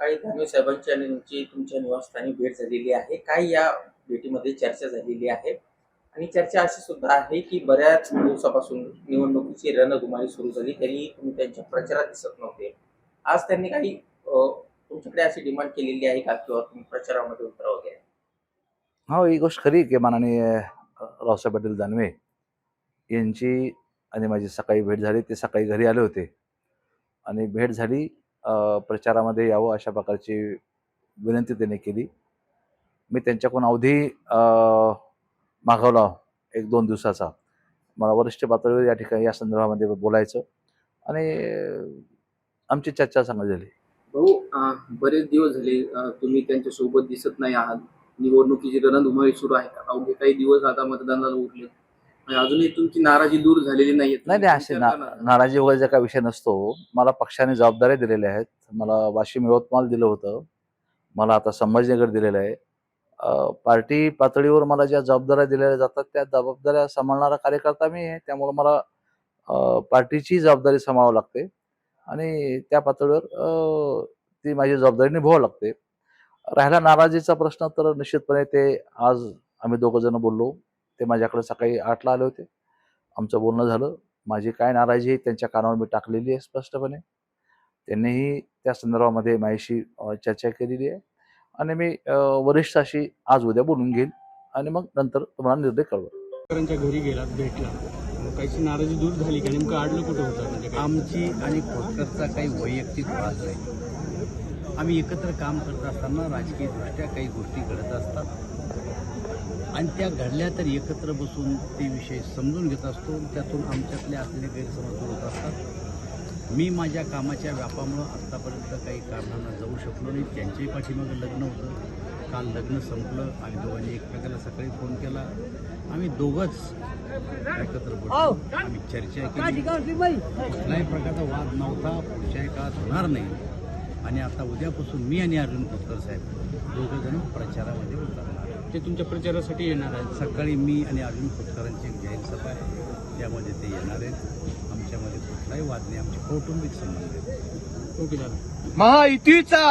सकाळी धानवे साहेबांची आणि तुमची तुमच्या निवासस्थानी भेट झालेली आहे. काय या भेटीमध्ये चर्चा झालेली आहे? आणि चर्चा अशी सुद्धा आहे की बऱ्याच दिवसापासून निवडणुकीची रणधुमाळी सुरू झाली तरी तुम्ही त्यांच्या प्रचारात दिसत नव्हते. आज त्यांनी काही तुमच्याकडे अशी डिमांड केलेली आहे का? किंवा तुम्ही प्रचारामध्ये उतरा वगैरे हो ही गोष्ट खरी की माननीय रावसाहेब पाटील दानवे यांची आणि माझी सकाळी भेट झाली. ते सकाळी घरी आले होते. आणि भेट झाली प्रचारामध्ये यावं अशा प्रकारची विनंती त्यांनी केली. मी त्यांच्याकडून अवधी मागवला एक दोन दिवसाचा. मला वरिष्ठ पातळीवर या ठिकाणी या संदर्भामध्ये बोलायचं आणि आमची चर्चा चांगली झाली. भाऊ बरेच दिवस झाले तुम्ही त्यांच्यासोबत दिसत नाही आहात. निवडणुकीची रणधुमाळी सुरू आहे अवघे काही दिवस आता मतदानाला उरले आणि अजूनही तुमची नाराजी दूर झालेली नाही नाही नाही असे ना. नाराजी वगैरेचा काही विषय नसतो मला पक्षाने जबाबदाऱ्या दिलेल्या आहेत. मला वाशिम यवतमाळ दिलं होतं. मला आता संभाजीनगर दिलेलं आहे. अं, पार्टी पातळीवर मला ज्या जबाबदाऱ्या दिलेल्या जातात त्या जबाबदाऱ्या सांभाळणारा कार्यकर्ता मी आहे. त्यामुळे मला अं, पार्टीची जबाबदारी सांभाळावं लागते. आणि त्या पातळीवर अं, ती माझी जबाबदारी निभावावं लागते. राहिला नाराजीचा प्रश्न तर निश्चितपणे ते आज आम्ही दोघं जण बोललो. ते माझ्याकडे सकाळी आठला आले होते. आमचं बोलणं झालं. माझी काय नाराजी आहे त्यांच्या कानावर मी टाकलेली आहे स्पष्टपणे. त्यांनीही त्या संदर्भामध्ये माझ्याशी चर्चा केलेली आहे. आणि मी वरिष्ठाशी आज उद्या बोलून घेईन आणि मग नंतर तुम्हाला निर्णय कळवं. घरी गेलात भेटला. मग काहीची नाराजी दूर झाली का? नेमकं अडलं कुठं होतं? म्हणजे? आमची आणि खोतकरचा काही वैयक्तिक वाद नाही. आम्ही एकत्र काम करत असताना राजकीय दृष्ट्या काही गोष्टी घडत असतात. आणि त्या घडल्या तर एकत्र बसून ते विषय समजून घेत असतो. त्यातून आमच्यातले असलेले गैरसमज दूर होत असतात. मी माझ्या कामाच्या व्यापामुळं आत्तापर्यंत काही कारणांना जाऊ शकलो नाही. त्यांच्याही पाठीमागं लग्न होतं. काल लग्न संपलं. आम्ही दोघांनी एकमेकाला सकाळी फोन केला. आम्ही दोघंच एकत्र बसलो. आम्ही चर्चा केली. कुठल्याही प्रकारचा वाद नव्हता. पुढच्याही काळात होणार नाही. आणि आता उद्यापासून मी आणि अर्जुन खोतकर साहेब दोघं जण प्रचारामध्ये उतरणार ते तुमच्या प्रचारासाठी येणार आहेत. सकाळी मी आणि अर्जुन खोतकरांची एक जाहीर सभा आहे. त्यामध्ये ते येणार आहेत. आमच्यामध्ये कुठलाही वाद नाही. आमचे कौटुंबिक संबंध आहेत. ओके दादा. महायुतीचा!